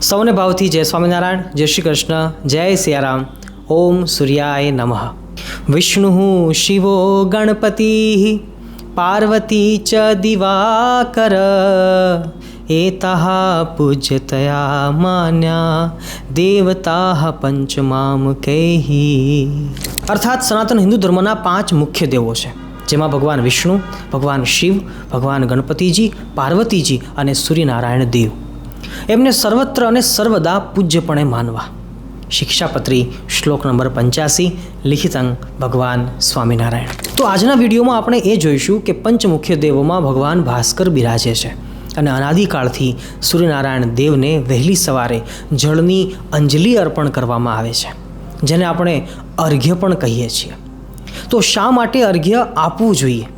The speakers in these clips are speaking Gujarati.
સૌને ભાવથી જય સ્વામિનારાયણ, જય શ્રી કૃષ્ણ, જય સિયારામ, ઓમ સૂર્યાય નમઃ. વિષ્ણુ શિવો ગણપતિ, પાર્વતી ચ દિવાકર, એતા પૂજ્યતયા માન્યા, દેવતા પંચમામ કૈહી અર્થાત સનાતન હિન્દુ ધર્મના પાંચ મુખ્ય દેવો છે, જેમાં ભગવાન વિષ્ણુ, ભગવાન શિવ, ભગવાન ગણપતિજી, પાર્વતીજી અને સૂર્યનારાયણ દેવ. એમને સર્વત્ર અને સર્વદા પૂજ્યપણે માનવા. શિક્ષાપત્રી, શ્લોક નંબર પંચ્યાસી લિખિતંગ ભગવાન સ્વામિનારાયણ. તો આજના વિડીયોમાં આપણે એ જોઈશું કે પંચમુખ્ય દેવોમાં ભગવાન ભાસ્કર બિરાજે છે અને અનાદિકાળથી સૂર્યનારાયણ દેવને વહેલી સવારે જળની અંજલિ અર્પણ કરવામાં આવે છે, જેને આપણે અર્ઘ્ય પણ કહીએ છીએ. તો શા માટે અર્ઘ્ય આપવું જોઈએ?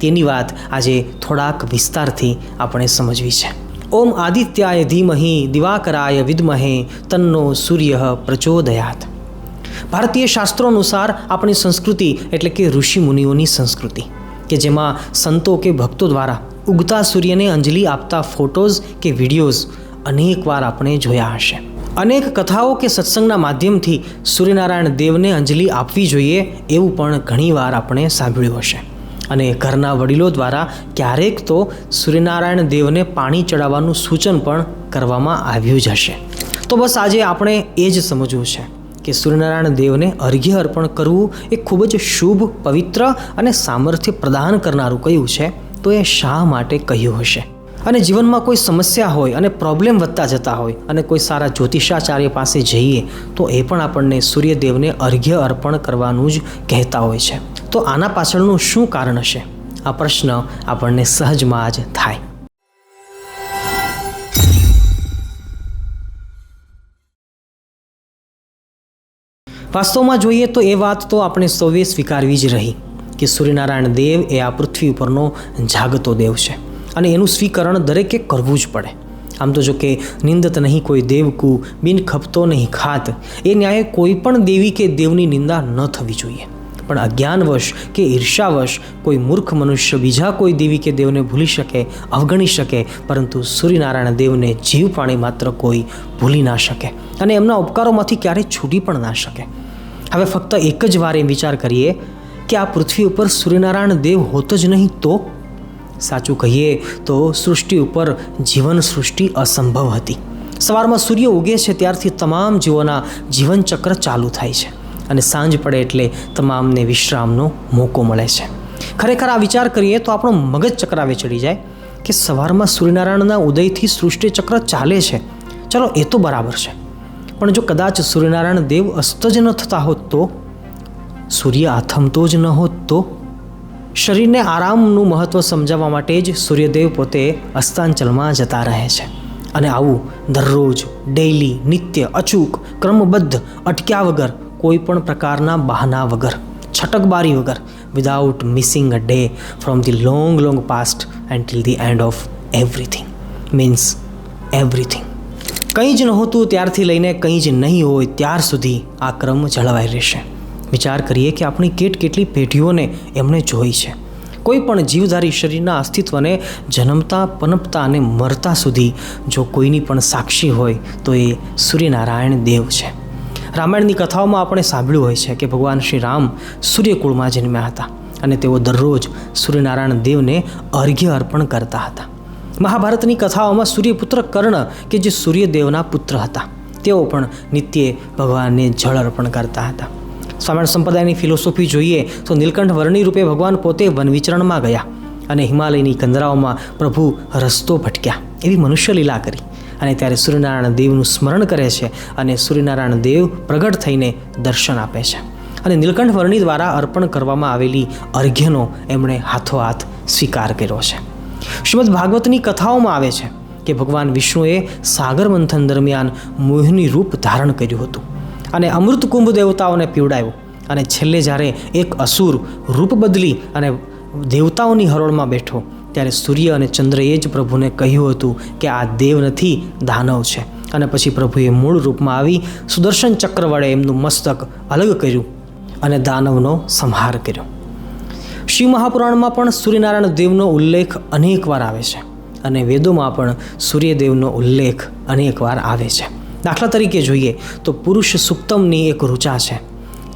તેની વાત આજે થોડાક વિસ્તારથી આપણે સમજવી છે. ઓમ આદિત્યાય ધીમહી દિવાકરાય વિદ્મહે તન્નો સૂર્ય પ્રચોદયાત. ભારતીય શાસ્ત્રો અનુસાર આપણી સંસ્કૃતિ એટલે કે ઋષિ મુનિઓની સંસ્કૃતિ, કે જેમાં સંતો કે ભક્તો દ્વારા ઉગતા સૂર્યને અંજલિ આપતા ફોટોઝ કે વિડીયોઝ અનેકવાર આપણે જોયા હશે. અનેક કથાઓ કે સત્સંગના માધ્યમથી સૂર્યનારાયણ દેવને અંજલિ આપવી જોઈએ એવું પણ ઘણીવાર આપણે સાંભળ્યું હશે. અને ઘરના વડીલો દ્વારા ક્યારેક તો સૂર્યનારાયણ દેવને પાણી ચડાવવાનું સૂચન પણ કરવામાં આવ્યું જ હશે. તો બસ આજે આપણે એ જ સમજવું છે કે સૂર્યનારાયણ દેવને અર્ઘ્ય અર્પણ કરવું એ ખૂબ જ શુભ, પવિત્ર અને સામર્થ્ય પ્રદાન કરનારું કયું છે, તો એ શા માટે કહ્યું હશે? અને જીવનમાં કોઈ સમસ્યા હોય અને પ્રોબ્લેમ વધતા જતા હોય અને કોઈ સારા જ્યોતિષાચાર્ય પાસે જઈએ, તો એ પણ આપણને સૂર્યદેવને અર્ઘ્ય અર્પણ કરવાનું જ કહેતા હોય છે. તો આના પાછળનું શું કારણ હશે? આ પ્રશ્ન આપણને સહજમાં જ થાય. વાસ્તવમાં જોઈએ તો એ વાત તો આપણે સૌએ સ્વીકારવી જ રહી કે સૂર્યનારાયણ દેવ એ આ પૃથ્વી ઉપરનો જાગતો દેવ છે અને એનું સ્વીકરણ દરેકે કરવું જ પડે. આમ તો જો કે નિંદત નહીં કોઈ દેવકુ, બિન ખપતો નહીં ખાત, એ ન્યાયે કોઈ પણ દેવી કે દેવની નિંદા ન થવી જોઈએ. પણ અજ્ઞાનવશ કે ઈર્ષાવશ કોઈ મૂર્ખ મનુષ્ય બીજા કોઈ દેવી કે દેવને ભૂલી શકે, અવગણી શકે, પરંતુ સૂર્યનારાયણ દેવને જીવ પ્રાણી માત્ર કોઈ ભૂલી ના શકે અને એમના ઉપકારોમાંથી ક્યારેય છૂટી પણ ના શકે. હવે ફક્ત એક જ વાર એમ વિચાર કરીએ કે આ પૃથ્વી ઉપર સૂર્યનારાયણ દેવ હોતો જ નહીં તો? સાચું કહીએ તો સૃષ્ટિ ઉપર જીવન સૃષ્ટિ અસંભવ હતી. સવારમાં સૂર્ય ઉગે છે ત્યારથી તમામ જીવોના જીવનચક્ર ચાલુ થાય છે. અને સાંજ પડે એટલે તમામને વિશ્રામનો મોકો મળે છે. ખરેખર આ વિચાર કરીએ તો આપણો મગજ ચક્રાવે ચડી જાય કે સવારમાં સૂર્યનારાયણના ઉદયથી સૃષ્ટિ ચક્ર ચાલે છે. ચલો, એ તો બરાબર છે. પણ જો કદાચ સૂર્યનારાયણ દેવ અસ્ત જ ન થતા હોત તો? સૂર્ય આથમતો જ ન હોત તો? શરીરને આરામનું મહત્ત્વ સમજાવવા માટે જ સૂર્યદેવ પોતે અસ્તાંચલમાં જતા રહે છે. અને આવું દરરોજ, ડેઇલી, નિત્ય, અચૂક, ક્રમબદ્ધ, અટક્યા વગર કોઈ પણ પ્રકારના બહાના વગર, છટકબારી વગર without missing a day from the long long past and till the end of everything means everything કંઈ જ નહોતું ત્યારથી લઈને કંઈ જ નહીં હોય ત્યાર સુધી આ ક્રમ જળવાઈ રહેશે. વિચાર કરીએ કે આપણી કેટ કેટલી પેઢીઓને એમણે જોઈ છે. કોઈ પણ જીવધારી શરીરના અસ્તિત્વને જન્મતા, પનપતા અને મરતા સુધી જો કોઈની પણ સાક્ષી હોય તો એ સૂર્યનારાયણ દેવ છે. રામાયણની કથાઓમાં આપણે સાંભળ્યું હોય છે કે ભગવાન શ્રી રામ સૂર્યકુળમાં જન્મ્યા હતા અને તેઓ દરરોજ સૂર્યનારાયણ દેવને અર્ઘ્ય અર્પણ કરતા હતા. મહાભારતની કથાઓમાં સૂર્યપુત્ર કર્ણ કે જે સૂર્યદેવના પુત્ર હતા, તેઓ પણ નિત્યે ભગવાનને જળ અર્પણ કરતા હતા. સ્વામિનારાયણ સંપ્રદાયની ફિલોસોફી જોઈએ તો નીલકંઠ વર્ણી રૂપે ભગવાન પોતે વનવિચરણમાં ગયા અને હિમાલયની કંદરાઓમાં પ્રભુ રસ્તો ભટક્યા એવી મનુષ્ય લીલા કરી. અને ત્યારે સૂર્યનારાયણ દેવનું સ્મરણ કરે છે અને સૂર્યનારાયણ દેવ પ્રગટ થઈને દર્શન આપે છે. અને નીલકંઠ વર્ણી દ્વારા અર્પણ કરવામાં આવેલી અર્ઘ્યનો એમણે હાથોહાથ સ્વીકાર કર્યો છે. શ્રીમદ ભાગવતની કથાઓમાં આવે છે કે ભગવાન વિષ્ણુએ સાગર મંથન દરમિયાન મોહની રૂપ ધારણ કર્યું હતું અને અમૃત કુંભ દેવતાઓને પીવડાવ્યો અને છેલ્લે જ્યારે એક અસુર રૂપ બદલી અને દેવતાઓની હરોળમાં બેઠો ત્યારે સૂર્ય અને ચંદ્રએ જ પ્રભુને કહ્યું હતું કે આ દેવ નથી, દાનવ છે. અને પછી પ્રભુએ મૂળ રૂપમાં આવી સુદર્શન ચક્ર વડે એમનું મસ્તક અલગ કર્યું અને દાનવનો સંહાર કર્યો. શિવ મહાપુરાણમાં પણ સૂર્યનારાયણ દેવનો ઉલ્લેખ અનેકવાર આવે છે અને વેદોમાં પણ સૂર્યદેવનો ઉલ્લેખ અનેકવાર આવે છે. દાખલા તરીકે જોઈએ તો પુરુષ સુક્તમની એક ઋચા છે.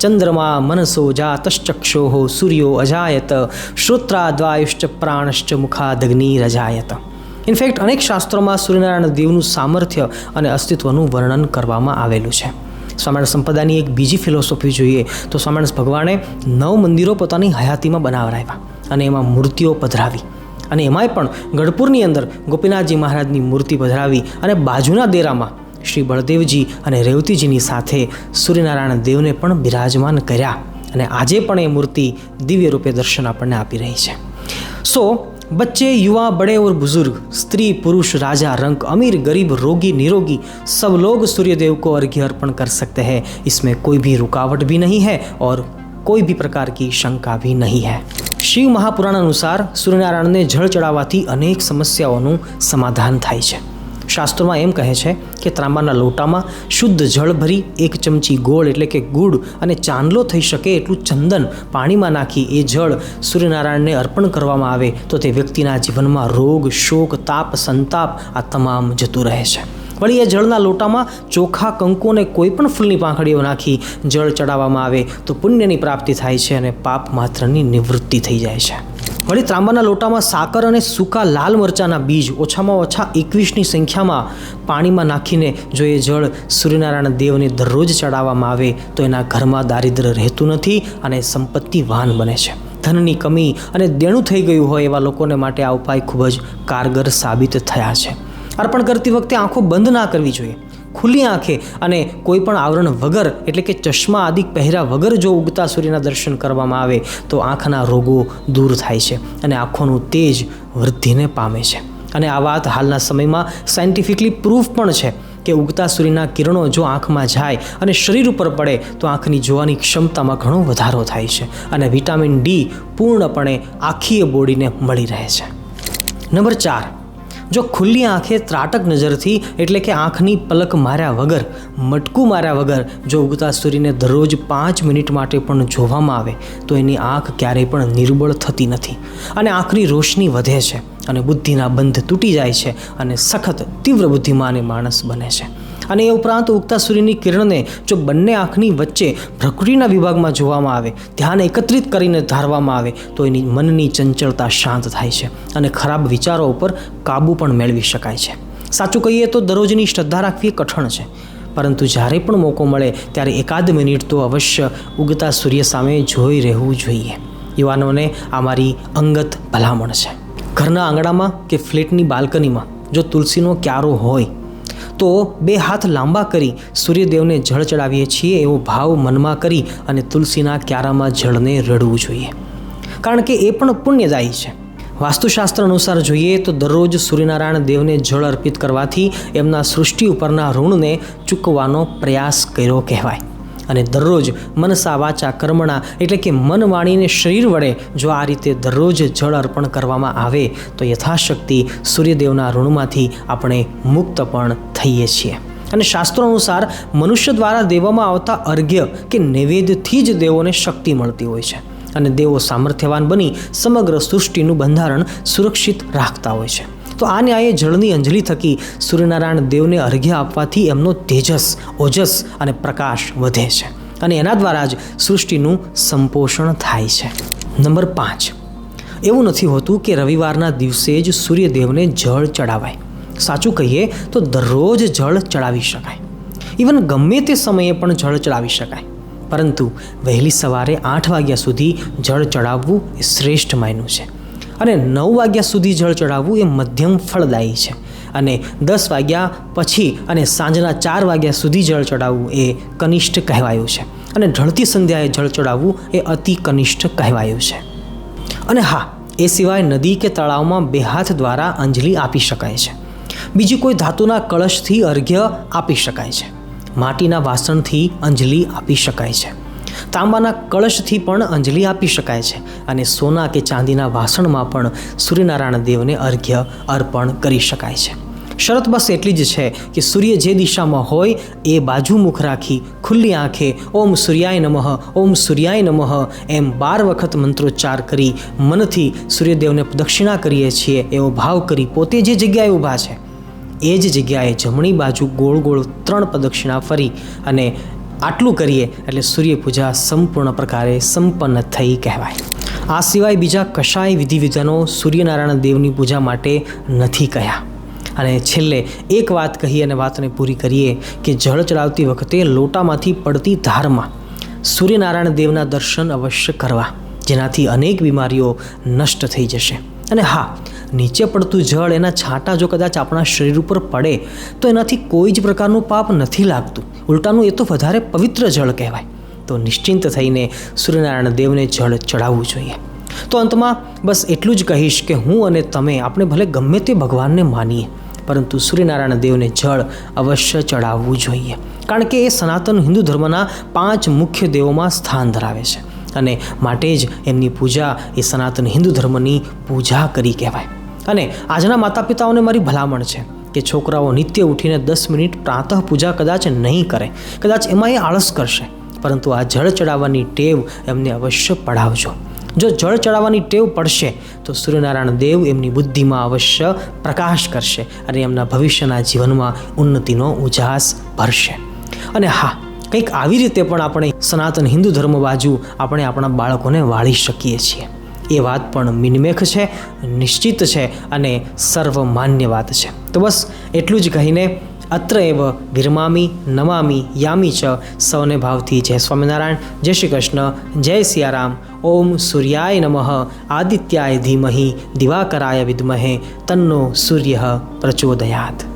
ચંદ્રમા મનસો જાતશ્ચક્ષો સૂર્યો અજાયત શ્રોત્રાદ્વાયુશ્ચ પ્રાણશ્ચ મુખાદગ્નિરજાયત ઇનફેક્ટ અનેક શાસ્ત્રોમાં સૂર્યનારાયણ દેવનું સામર્થ્ય અને અસ્તિત્વનું વર્ણન કરવામાં આવેલું છે। સ્વામિનારાયણ સંપ્રદાયની એક બીજી ફિલોસોફી જોઈએ તો સ્વામિનારાયણ ભગવાને નવ મંદિરો પોતાની હયાતીમાં બનાવરાવ્યા અને એમાં મૂર્તિઓ પધરાવી અને એમાંય પણ ગઢપુરની અંદર ગોપીનાથજી મહારાજની મૂર્તિ પધરાવી અને બાજુના દેરામાં શ્રી બળદેવજી અને રેવતીજીની સાથે સૂર્યનારાયણ દેવને પણ બિરાજમાન કર્યા અને આજે પણ એ મૂર્તિ દિવ્ય રૂપે દર્શન આપણને આપી રહી છે સો बच्चे युवा बड़े और बुजुर्ग स्त्री पुरुष राजा रंक अमीर गरीब रोगी निरोगी सब लोग सूर्यदेव को अर्घ्य अर्पण कर सकते हैं इसमें कोई भी रुकावट भी नहीं है और કોઈ બી પ્રકાર કી શંકા ભી નહીં હૈ શિવ મહાપુરાણ અનુસાર સૂર્યનારાયણને જળ ચડાવવાથી અનેક સમસ્યાઓનું સમાધાન થાય છે શાસ્ત્રોમાં એમ કહે છે કે ત્રાંબાના લોટામાં શુદ્ધ જળ ભરી એક ચમચી ગોળ એટલે કે ગુડ અને ચાંદલો થઈ શકે એટલું ચંદન પાણીમાં નાખી એ જળ સૂર્યનારાયણને અર્પણ કરવામાં આવે તો તે વ્યક્તિના જીવનમાં રોગ, શોક, તાપ, સંતાપ આ તમામ જતું રહે છે. વળી એ જળના લોટામાં ચોખા, કંકુ અને કોઈ પણ ફૂલની પાંખડીઓ નાખી જળ ચડાવવામાં આવે તો પુણ્યની પ્રાપ્તિ થાય છે અને પાપ માત્રની નિવૃત્તિ થઈ જાય છે. વળી ત્રાંબાના લોટામાં સાકર અને સૂકા લાલ મરચાના બીજ ઓછામાં ઓછા એકવીસની સંખ્યામાં પાણીમાં નાખીને જો એ જળ સૂર્યનારાયણ દેવને દરરોજ ચડાવવામાં આવે તો એના ઘરમાં દારિદ્ર્ય રહેતું નથી અને સંપત્તિવાન બને છે. ધનની કમી અને દેણું થઈ ગયું હોય એવા લોકોને માટે આ ઉપાય ખૂબ જ કારગર સાબિત થયા છે. અર્પણ કરતી વખતે આંખો બંધ ના કરવી જોઈએ. ખુલ્લી આંખે અને કોઈ પણ આવરણ વગર, એટલે કે ચશ્મા આદિ પહેર્યા વગર જો ઉગતા સૂર્યના દર્શન કરવામાં આવે, તો આંખના રોગો દૂર થાય છે અને આંખોનું તેજ વૃદ્ધિને પામે છે. અને આ વાત હાલના સમયમાં સાયન્ટિફિકલી પ્રૂફ પણ છે કે ઉગતા સૂર્યના કિરણો જો આંખમાં જાય અને શરીર ઉપર પડે, તો આંખની જોવાની ક્ષમતામાં ઘણો વધારો થાય છે અને વિટામિન ડી પૂર્ણપણે આખી બોડીને મળી રહે છે. નંબર ચાર જો ખુલ્લી આંખે ત્રાટક નજરથી એટલે કે આંખની પલક માર્યા વગર, મટકું માર્યા વગર જો ઉગતા સૂર્યને દરરોજ પાંચ મિનિટ માટે પણ જોવામાં આવે, તો એની આંખ ક્યારેય પણ નિર્બળ થતી નથી. અને આંખની રોશની વધે છે અને બુદ્ધિના બંધ તૂટી જાય છે અને સખત તીવ્ર બુદ્ધિમાન માણસ બને છે. અને એ ઉપરાંત ઉગતા સૂર્યની કિરણને જો બંને આંખની વચ્ચે પ્રકૃતિના વિભાગમાં જોવામાં આવે, ધ્યાન એકત્રિત કરીને ધારવામાં આવે, તો એની મનની ચંચળતા શાંત થાય છે અને ખરાબ વિચારો ઉપર કાબૂ પણ મેળવી શકાય છે. સાચું કહીએ તો દરરોજની શ્રદ્ધા રાખવી કઠણ છે, પરંતુ જ્યારે પણ મોકો મળે ત્યારે એકાદ મિનિટ તો અવશ્ય ઉગતા સૂર્ય સામે જોઈ રહેવું જોઈએ. યુવાનોને આ મારી અંગત ભલામણ છે. ઘરના આંગણામાં કે ફ્લેટની બાલ્કનીમાં જો તુલસીનો ક્યારો હોય તો બે હાથ લાંબા કરી સૂર્યદેવને જળ ચડાવીએ છીએ એવો ભાવ મનમાં કરી અને તુલસીના ક્યારામાં જળને રડવું જોઈએ. કારણ કે એ પણ પુણ્યદાયી છે. વાસ્તુશાસ્ત્ર અનુસાર જોઈએ તો દરરોજ સૂર્યનારાયણ દેવને જળ અર્પિત કરવાથી એમના સૃષ્ટિ ઉપરના ઋણને ચૂકવવાનો પ્રયાસ કર્યો કહેવાય. અને દરરોજ મનસા વાચા કર્મણા એટલે કે મન વાણીને શરીર વડે જો આ રીતે દરરોજ જળ અર્પણ કરવામાં આવે, તો યથાશક્તિ સૂર્યદેવના ઋણમાંથી આપણે મુક્ત પણ થઈએ છીએ. અને શાસ્ત્રો અનુસાર મનુષ્ય દ્વારા દેવામાં આવતા અર્ઘ્ય કે નૈવેદ્યથી જ દેવોને શક્તિ મળતી હોય છે. અને દેવો સામર્થ્યવાન બની સમગ્ર સૃષ્ટિનું બંધારણ સુરક્ષિત રાખતા હોય છે. તો આ ન્યાયે જળની અંજલિ થકી સૂર્યનારાયણ દેવને અર્ઘ્ય આપવાથી એમનો તેજસ, ઓજસ અને પ્રકાશ વધે છે. અને એના દ્વારા જ સૃષ્ટિનું સંપોષણ થાય છે. નંબર પાંચ. એવું નથી હોતું કે રવિવારના દિવસે જ સૂર્યદેવને જળ ચડાવાય. સાચું કહીએ તો દરરોજ જળ ચડાવી શકાય. ઇવન ગમે તે સમયે પણ જળ ચડાવી શકાય. પરંતુ વહેલી સવારે આઠ વાગ્યા સુધી જળ ચડાવવું એ શ્રેષ્ઠ માયનું છે. અને નવ વાગ્યા સુધી જળ ચડાવવું એ મધ્યમ ફળદાયી છે. અને દસ વાગ્યા પછી અને સાંજના ચાર વાગ્યા સુધી જળ ચડાવવું એ કનિષ્ઠ કહેવાયું છે. અને ઢળતી સંધ્યાએ જળ ચડાવવું એ અતિ કનિષ્ઠ કહેવાયું છે. અને હા, એ સિવાય નદી કે તળાવમાં બે હાથ દ્વારા અંજલિ આપી શકાય છે. બીજી કોઈ ધાતુના કળશથી અર્ઘ્ય આપી શકાય છે. માટીના વાસણથી અંજલિ આપી શકાય છે. તાંબાના કળશથી પણ અંજલિ આપી શકાય છે અને સોના કે ચાંદીના વાસણમાં પણ સૂર્યનારાયણ દેવને અર્ઘ્ય અર્પણ કરી શકાય છે. શરત બસ એટલી જ છે કે સૂર્ય જે દિશામાં હોય એ બાજુ મુખ રાખી ખુલ્લી આંખે ઓમ સૂર્યાય નમઃ, ઓમ સૂર્યાય નમઃ એમ બાર વખત મંત્રોચ્ચાર કરી મનથી સૂર્યદેવને પ્રદક્ષિણા કરીએ છીએ એવો ભાવ કરી પોતે જે જગ્યાએ ઊભા છે. એ જ જગ્યાએ જમણી બાજુ ગોળ ગોળ ત્રણ પ્રદક્ષિણા ફરી અને આટલું કરીએ એટલે સૂર્ય પૂજા સંપૂર્ણ પ્રકારે સંપન્ન થઈ કહેવાય. આ સિવાય બીજા કશાય વિધિ વિધાનો સૂર્યનારાયણ દેવની પૂજા માટે નથી કહ્યા અને છેલ્લે એક વાત કહી અને વાતને પૂરી કરીએ કે જળ ચડાવતી વખતે લોટામાંથી પડતી ધારમાં સૂર્યનારાયણ દેવના દર્શન અવશ્ય કરવા, જેનાથી અનેક બીમારીઓ નષ્ટ થઈ જશે. અને હા, નીચે પડતું જળ એના છાંટા જો કદાચ આપણા શરીર ઉપર પડે, તો એનાથી કોઈ જ પ્રકારનું પાપ નથી લાગતું. ઉલટાનું એ તો વધારે પવિત્ર જળ કહેવાય. તો નિશ્ચિંત થઈને સૂર્યનારાયણ દેવને જળ ચડાવવું જોઈએ. તો અંતમાં બસ એટલું જ કહીશ કે હું અને તમે આપણે ભલે ગમે તે ભગવાનને માનીએ, પરંતુ સૂર્યનારાયણ દેવને જળ અવશ્ય ચડાવવું જોઈએ. કારણ કે એ સનાતન હિન્દુ ધર્મના પાંચ મુખ્ય દેવોમાં સ્થાન ધરાવે છે. અને માટે જ એમની પૂજા એ સનાતન હિન્દુ ધર્મની પૂજા કરી કહેવાય. અને આજના માતા પિતાઓને મારી ભલામણ છે કે છોકરાઓ નિત્ય ઉઠીને દસ મિનિટ પ્રાતઃ પૂજા કદાચ નહીં કરે, કદાચ એમાં એ આળસ કરશે. પરંતુ આ જળ ચડાવવાની ટેવ એમને અવશ્ય પડાવજો જો જળ ચડાવવાની ટેવ પડશે, તો સૂર્યનારાયણ દેવ એમની બુદ્ધિમાં અવશ્ય પ્રકાશ કરશે અને એમના ભવિષ્યના જીવનમાં ઉન્નતિનો ઉજાસ ભરશે. અને હા કંઈક આવી રીતે પણ આપણે સનાતન હિન્દુ ધર્મ બાજુ આપણે આપણા બાળકોને વાળી શકીએ છીએ. એ વાત પણ મિનમેખ છે, નિશ્ચિત છે અને સર્વમાન્ય વાત છે. તો બસ એટલું જ કહીને અત્ર એવ વિરમામી, નમામી, યામી ચ સૌને ભાવથી જય સ્વામિનારાયણ, જય શ્રી કૃષ્ણ, જય સિયારામ, ઓમ સૂર્યાય નમઃ, આદિત્યાય ધીમહી, દિવાકરાય વિદ્મહે, તન્નો સૂર્ય પ્રચોદયાત.